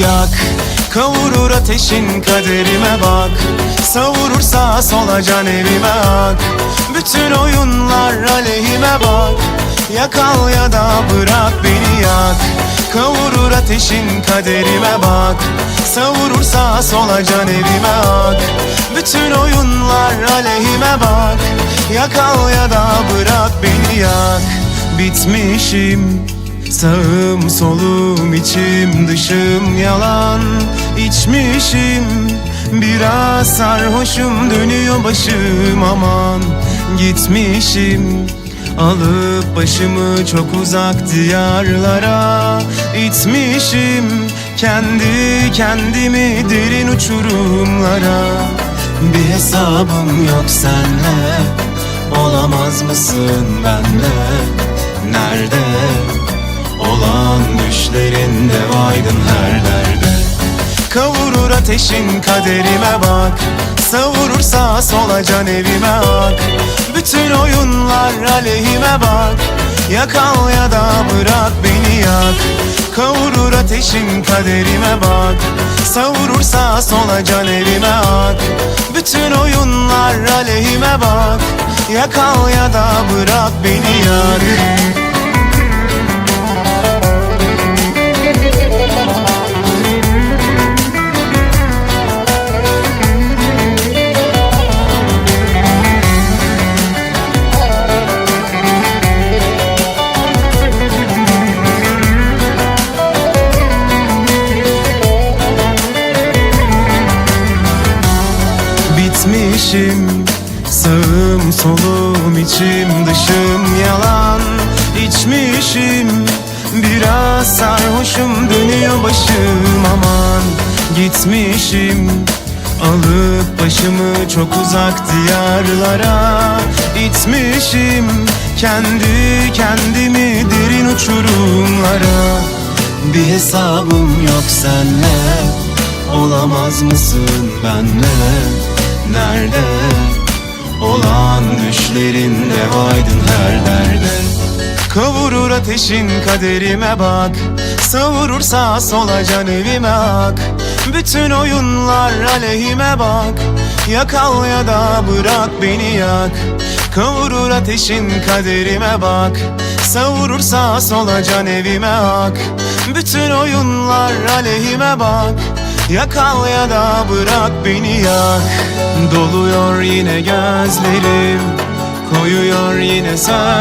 Yak Kavurur ateşin kaderime bak. Savurur sağa sola can evime ak. Bütün oyunlar aleyhime bak. Yakal ya da bırak beni yak. Kavurur ateşin kaderime bak. Savurur sağa sola can evime ak. Bütün oyunlar aleyhime bak. Yakal ya da bırak beni yak. Bitmişim Sağım solum içim dışım yalan. İçmişim Biraz sarhoşum dönüyor başım aman. Gitmişim Alıp başımı çok uzak diyarlara. İtmişim Kendi kendimi derin uçurumlara. Bir hesabım yok senle Olamaz mısın benle? Nerede düşlerinde aydın her derde. Kavurur ateşin kaderime bak Savurur sağa sola can evime ak. Bütün oyunlar aleyhime bak Yakal ya da bırak beni yak. Kavurur ateşin kaderime bak Savurur sağa sola can evime ak. Bütün oyunlar aleyhime bak Yakal ya da bırak beni yak Bitmişim Sağım solum içim dışım yalan içmişim. Biraz sarhoşum dönüyor başım aman. Gitmişim Alıp başımı çok uzak diyarlara. İtmişim Kendi kendimi derin uçurumlara. Bir hesabım yok senle. Olamaz mısın benle Nerede? Olan düşlerinde aydın her derde. Kavurur ateşin kaderime bak. Savurur sağa sola can evime ak. Bütün oyunlar aleyhime bak. Yakal ya da bırak beni yak. Kavurur ateşin kaderime bak. Savurur sağa sola can evime ak. Bütün oyunlar aleyhime bak Yakal ya da bırak beni yak. Doluyor yine gözlerim. Koyuyor yine söz